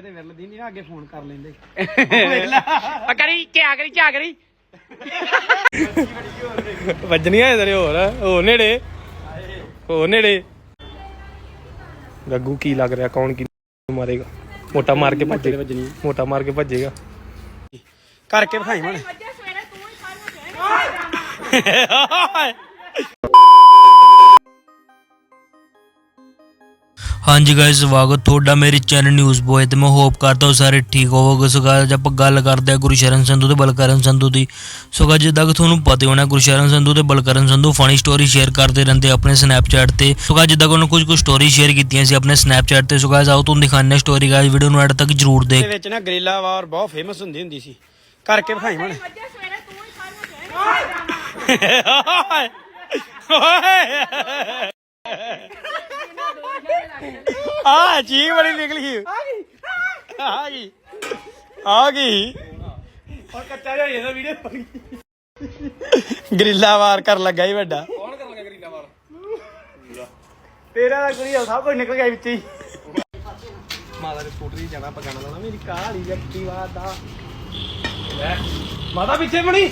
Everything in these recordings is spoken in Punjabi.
ਤੇ ਵਿਰਲ ਦੀ ਨਹੀਂ ਨਾ ਅੱਗੇ ਫੋਨ ਕਰ ਲੈਂਦੇ। ਆ ਕਰੀ ਕਿਆ ਕਰੀ ਕਿਆ ਕਰੀ? ਵੱਜਣੀਆਂ ਤੇਰੇ ਹੋਰ ਹੋਰ ਨੇੜੇ ਹੋਰ ਨੇੜੇ। ਗੱਗੂ ਕੀ ਲੱਗ ਰਿਹਾ ਕੌਣ ਕੀ ਮਾਰੇਗਾ? ਮੋਟਾ ਮਾਰ ਕੇ ਭੱਜੇਗਾ। ਵੱਜਣੀ ਮੋਟਾ ਮਾਰ ਕੇ ਭੱਜੇਗਾ। ਕਰਕੇ ਵਿਖਾਈ ਮਣ ਹਾਂਜੀ ਗਾਇਸ ਸਵਾਗਤ ਤੁਹਾਡਾ ਮੇਰੇ ਚੈਨਲ ਨਿਊਜ਼ ਬੋਏ ਤੇ। ਮੈਂ ਹੋਪ ਕਰਦਾ ਹਾਂ ਸਾਰੇ ਠੀਕ ਹੋਵੋਗੇ। ਸੋ guys, ਆਪਾਂ ਗੱਲ ਕਰਦੇ ਹਾਂ ਗੁਰਸ਼ਰਨ ਸੰਧੂ ਤੇ ਬਲਕਰਨ ਸੰਧੂ ਦੀ। ਸੋ guys, ਜਿੱਦਾਂ ਕਿ ਤੁਹਾਨੂੰ ਪਤਾ ਹੋਣਾ ਗੁਰਸ਼ਰਨ ਸੰਧੂ ਤੇ Balkaran Sandhu funny story share ਕਰਦੇ ਰਹਿੰਦੇ ਆਪਣੇ ਸਨੈਪਚੈਟ ਤੇ। ਸੋ guys, ਜਿੱਦਾਂ ਕਿ ਉਹਨਾਂ ਕੁਝ ਕੁ ਸਟੋਰੀ ਸ਼ੇਅਰ ਕੀਤੀਆਂ ਸੀ ਆਪਣੇ ਸਨੈਪਚੈਟ ਤੇ। ਸੋ guys, ਆਓ ਤੁਹਾਨੂੰ ਦਿਖਾਉਂਦੇ ਹਾਂ ਸਟੋਰੀ ਗਾਇਸ ਵੀਡੀਓ ਨੂੰ ਐਡ ਤੱਕ ਜਰੂਰ ਦੇ ਦੇਖ ਵਿੱਚ ਨਾ ਗਰੀਲਾ ਵਾਰ ਬਹੁਤ ਫੇਮਸ ਹੁੰਦੀ ਹੁੰਦੀ ਸੀ। ਕਰਕੇ ਵਿਖਾਈ ਮਣ ਆ ਚੀਕ ਬੜੀ ਨਿਕਲੀ ਆ ਗਈ। ਆ ਗਈ। ਔਰ ਕੱਚਾ ਜਿਹਾ ਇਹਦਾ ਵੀਡੀਓ ਗਰੀਲਾ ਵਾਰ ਕਰ ਲੱਗਾ ਹੀ ਵੱਡਾ। ਕੌਣ ਕਰਨ ਲੱਗਾ ਗਰੀਲਾ ਵਾਰ? ਤੇਰਾ ਦਾ ਗੁਰੀ ਸਭ ਕੁਝ ਨਿਕਲ ਗਿਆ ਵਿੱਚ ਹੀ। ਮਾਤਾ ਦੇ ਸਕੂਟਰੀ ਜਾਣਾ ਪਕਾਣਾ ਲਾਉਣਾ ਮੇਰੀ ਕਾਲੀ ਐਕਟਿਵਾ ਦਾ ਲੈ ਮਾਤਾ ਪਿੱਛੇ ਬਣੀ।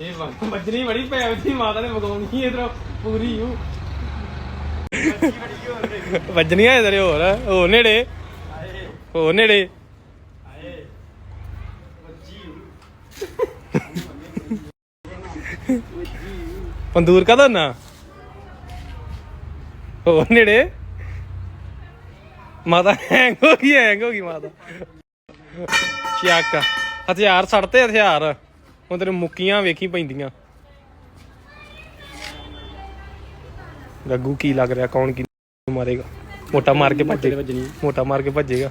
ਇਹ ਵਾ- ਬੜੀ ਪੈ ਉੱਚੀ ਮਾਤਾ ਨੇ ਮਗਾਉਣੀ ਇਧਰੋਂ, ਪੂਰੀ ਹੂੰ ਵੱਜਣੀਆਂ ਤੇਰੇ ਹੋਰ ਹੋਰ ਨੇੜੇ। ਹੋਰ ਨੇੜੇ। ਪੰਦੂਰ ਕਾ ਨਾ ਹੋਰ ਨੇੜੇ। ਮਾਤਾ ਹੈਂਗ ਹੋ ਗਈ ਹੈਂਗ ਹੋ ਗਈ ਮਾਤਾ। ਚੱਕ ਹਥਿਆਰ ਛੱਡਤੇ ਹਥਿਆਰ। ਹੁਣ ਤੇਰੇ ਮੁੱਕੀਆਂ ਵੇਖੀ ਪੈਂਦੀਆਂ। ਗੱਗੂ ਕੀ ਲੱਗ ਰਿਹਾ ਕੌਣ ਕੀ ਮਾਰੇਗਾ? ਮੋਟਾ ਮਾਰ ਕੇ ਭੱਜੇਗਾ। ਮੋਟਾ ਮਾਰ ਕੇ ਭੱਜੇਗਾ।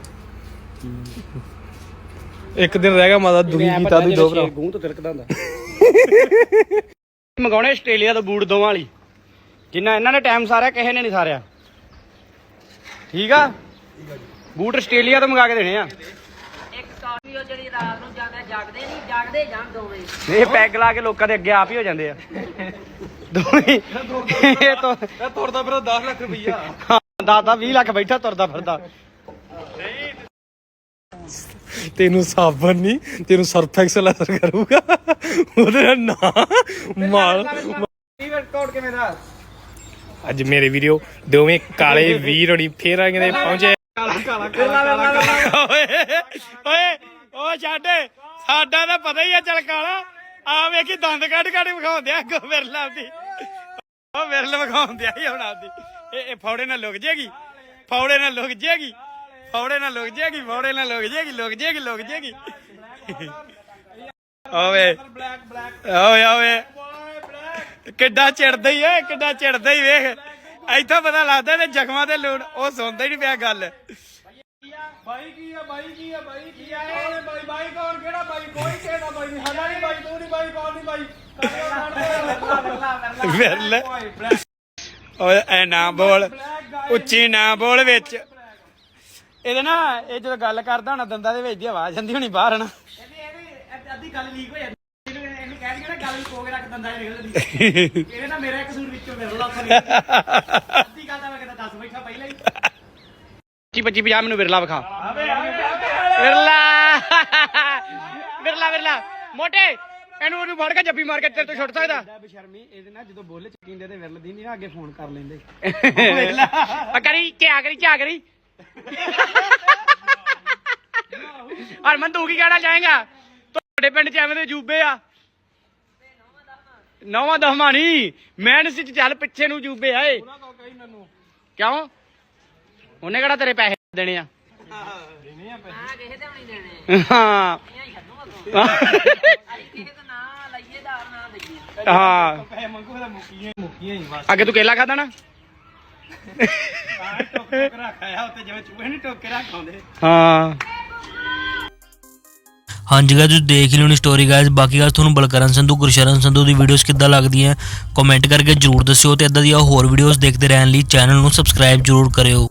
ਇੱਕ ਦਿਨ ਰਹਿ ਗਿਆ ਮਾਤਾ ਦੁਖੀ ਕੀਤਾ ਤੂੰ ਦੋ ਭਰਾ। ਗੂੰ ਤੋਂ ਤਿਲਕਦਾ ਹੁੰਦਾ। ਮੰਗਾਉਣੇ ਆਸਟ੍ਰੇਲੀਆ ਤੋਂ ਬੂਟ ਦੋਵਾਂ ਵਾਲੀ ਜਿੰਨਾ ਇਹਨਾਂ ਨੇ ਟਾਈਮ ਸਾਰਿਆ ਕਿਸੇ ਨੇ ਨਹੀਂ ਸਾਰਿਆ। ਠੀਕ ਆ? ਬੂਟ ਆਸਟ੍ਰੇਲੀਆ ਤੋਂ ਮੰਗਾ ਕੇ ਦੇਣੇ ਆ। ਇੱਕ ਕਾਫੀ ਉਹ ਜਿਹੜੀ ਰਾਤ ਨੂੰ ਜਾਂਦੇ ਜਾਗਦੇ ਨਹੀਂ ਜਾਗਦੇ ਜਾਣ ਦੋਵੇਂ। ਇਹ ਪੈਗ ਲਾ ਕੇ ਲੋਕਾਂ ਦੇ ਅੱਗੇ ਆਪ ਹੀ ਹੋ ਜਾਂਦੇ ਆ। ਦੋਵੇਂ। ਇਹ ਤੋਂ ਤੁਰਦਾ ਫਿਰ 10 ਲੱਖ ਰੁਪਈਆ। ਦਾਦਾ 20 ਲੱਖ ਬੈਠਾ ਤੁਰਦਾ ਫਿਰਦਾ। ਤੈਨੂੰ ਸਾਬਣ ਨਹੀਂ ਤੈਨੂੰ ਸਰਫ ਐਕਸਲ ਅਸਰ ਕਰੂਗਾ। ਉਹਦੇ ਨਾਲ ਨਾ ਮਾਲ। ਕੋਡ ਕਿਵੇਂ ਦਾ? ਅੱਜ ਮੇਰੇ ਵੀਡੀਓ ਦੋਵੇਂ ਕਾਲੇ ਵੀਰ ਹੋਣੀ ਫੇਰ ਆ ਕਹਿੰਦੇ ਪਹੁੰਚੇ। ਓਏ ਓਏ ਓ ਛੱਡ। ਸਾਡਾ ਤਾਂ ਪਤਾ ਹੀ ਆ ਚਲ ਕਾਲਾ। ਆ ਵੇਖੀ ਦੰਦ ਕੱਢ ਕੱਢ ਵਿਖਾਉਂਦੇ ਆ ਅੱਗੋਂ ਵਿਰਲ ਆਪਦੀ। ਉਹ ਵਿਰਲ ਵਿਖਾਉਂਦੇ ਆ ਹੀ ਹੁਣ ਆਪਦੀ। ਇਹ ਇਹ ਫੌੜੇ ਨਾਲ ਲੁਕ ਜੇਗੀ। ਫੌੜੇ ਨਾਲ ਲੁਕ ਜੇਗੀ। ਫੌੜੇ ਨਾਲ ਲੁਕ ਜੇਗੀ ਫੌੜੇ ਨਾਲ ਲੁਕ ਜੇਗੀ ਲੁਕ ਜੇਗੀ ਲੁਕ ਜੇਗੀ। ਓਏ ਓਏ ਓਏ। ਕਿੱਡਾ ਚਿੜਦਾ ਹੀ ਏ ਕਿੱਡਾ ਚਿੜਦਾ ਹੀ ਵੇਖ। ਇੱਥੋਂ ਪਤਾ ਲੱਗਦਾ ਤੇ ਜ਼ਖਮਾਂ ਤੇ ਲੂਣ ਉਹ ਸੁਣਦਾ ਹੀ ਨਹੀਂ ਪਿਆ ਗੱਲ। ਬਾਈ ਕੀ ਆ ਬਾਈ ਕੀ ਆ ਬਾਈ ਕੀ ਆ? ਓਏ ਬਾਈ? ਬਾਈ ਕੌਣ? ਕਿਹੜਾ ਬਾਈ? ਕੋਈ ਕਿਹੜਾ ਬਾਈ ਨਹੀਂ। ਸਾਡਾ ਨਹੀਂ ਬਾਈ ਤੂੰ ਨਹੀਂ ਬਾਈ ਕੌਣ ਨਹੀਂ ਬਾਈ? ਵਿਰਲ ਓਏ ਐ ਨਾ ਬੋਲ। ਉੱਚੀ ਨਾ ਬੋਲ ਵਿੱਚ। ਇਹਦੇ ਨਾ ਇਹ ਜਦੋਂ ਗੱਲ ਕਰਦਾ ਹੋਣਾ ਦੰਦਾਂ ਦੇ ਵਿੱਚ ਦੀ ਆਵਾਜ਼ ਜਾਂਦੀ ਹੋਣੀ ਬਾਹਰ ਨਾ ਅੱਧੀ ਗੱਲ ਲੀਕ ਹੋ ਜਾਂਦੀ ਇਹਨੂੰ ਕਹਿ ਦੀ ਨਾ ਗੱਲ ਕੋਕ ਰੱਖ ਦੰਦਾਂ ਚ ਨਿਕਲਦੀ ਇਹਨੇ ਨਾ ਮੇਰਾ ਇੱਕ ਸੂਟ ਵਿੱਚੋਂ ਮੇਰੇ ਲੱਖ ਨਹੀਂ ਅੱਧੀ ਗੱਲ ਤਾਂ ਮੈਂ ਕਹਿੰਦਾ ਦੱਸ ਬੈਠਾ ਪਹਿਲਾਂ ਹੀ। 25 25 50 ਮੈਨੂੰ ਵਿਰਲਾ ਵਿਖਾ। ਵਿਰਲਾ। ਵਿਰਲਾ ਵਿਰਲਾ। ਮੋਟੇ ਇਹਨੂੰ ਉਹਨੂੰ ਫੜ ਕੇ ਜੱਫੀ ਮਾਰ ਕੇ ਤੇਰੇ ਤੋਂ ਛੁੱਟ ਸਕਦਾ। ਬਸ਼ਰਮੀ ਇਹਦੇ ਨਾਲ ਜਦੋਂ ਬੋਲੇ ਚੱਕਿੰਦੇ ਤੇ ਵਿਰਲ ਦੀ ਨਹੀਂ ਨਾ ਅੱਗੇ ਫੋਨ ਕਰ ਲੈਂਦੇ। ਆ ਕਰੀ ਕਿਆ ਕਰੀ ਕਿਆ ਕਰੀ। ਹਰਮਨ ਤੂੰ ਕੀ ਕਹਿਣਾ ਚਾਹੇਗਾ? ਤੁਹਾਡੇ ਪਿੰਡ ਚ ਐਵੇਂ ਦੇ ਜੂਬੇ ਆ। ਨੌਵਾਂ ਦਸਵਾਂ ਨਹੀਂ ਮੈਨ ਸਿੱਚ ਚੱਲ ਪਿੱਛੇ ਨੂੰ ਜੂਬੇ ਆਏ। ਕਿਉਂ? ਉਹਨੇ ਕਿਹੜਾ ਤੇਰੇ ਪੈਸੇ ਦੇਣੇ ਆ? ਆ ਕਿਸੇ ਤੇ ਨਹੀਂ ਦੇਣੇ ਹਾਂ। ਇਹ ਛੱਡੋ ਅਸੀਂ ਕਿਸੇ ਤੋਂ ਨਾ ਲਈਏ ਦਾ ਨਾ ਦਈਏ ਹਾਂ। ਪੈਸੇ ਮੰਗੂ ਫਿਰ ਮੁੱਕੀਆਂ ਮੁੱਕੀਆਂ ਹੀ ਬਸ ਅੱਗੇ ਤੂੰ ਕੇਲਾ ਖਾਦਾ ਨਾ ਟੋਕ ਰੱਖਿਆ ਉੱਤੇ ਜਿਵੇਂ ਚੂਹੇ ਨਹੀਂ ਟੋਕੇ ਰੱਖਾਉਂਦੇ ਹਾਂ। ਹਾਂਜੀ ਗਾਇਸ ਤੁਸੀਂ ਦੇਖ ਲਿਓ ਨੀ ਸਟੋਰੀ ਗਾਇਸ ਬਾਕੀ ਗਾਇਸ ਤੁਹਾਨੂੰ ਬਲਕਰਨ ਸੰਧੂ, ਗੁਰਸ਼ਰਨ ਸੰਧੂ ਦੀ ਵੀਡੀਓਜ਼ ਕਿੱਦਾਂ ਲੱਗਦੀਆਂ ਕਮੈਂਟ ਕਰਕੇ ਜਰੂਰ ਦੱਸਿਓ ਤੇ ਇਦਾਂ ਦੀਆਂ ਹੋਰ ਵੀਡੀਓਜ਼ ਦੇਖਦੇ ਰਹਿਣ ਲਈ ਚੈਨਲ ਨੂੰ ਸਬਸਕ੍ਰਾਈਬ ਜਰੂਰ ਕਰਿਓ।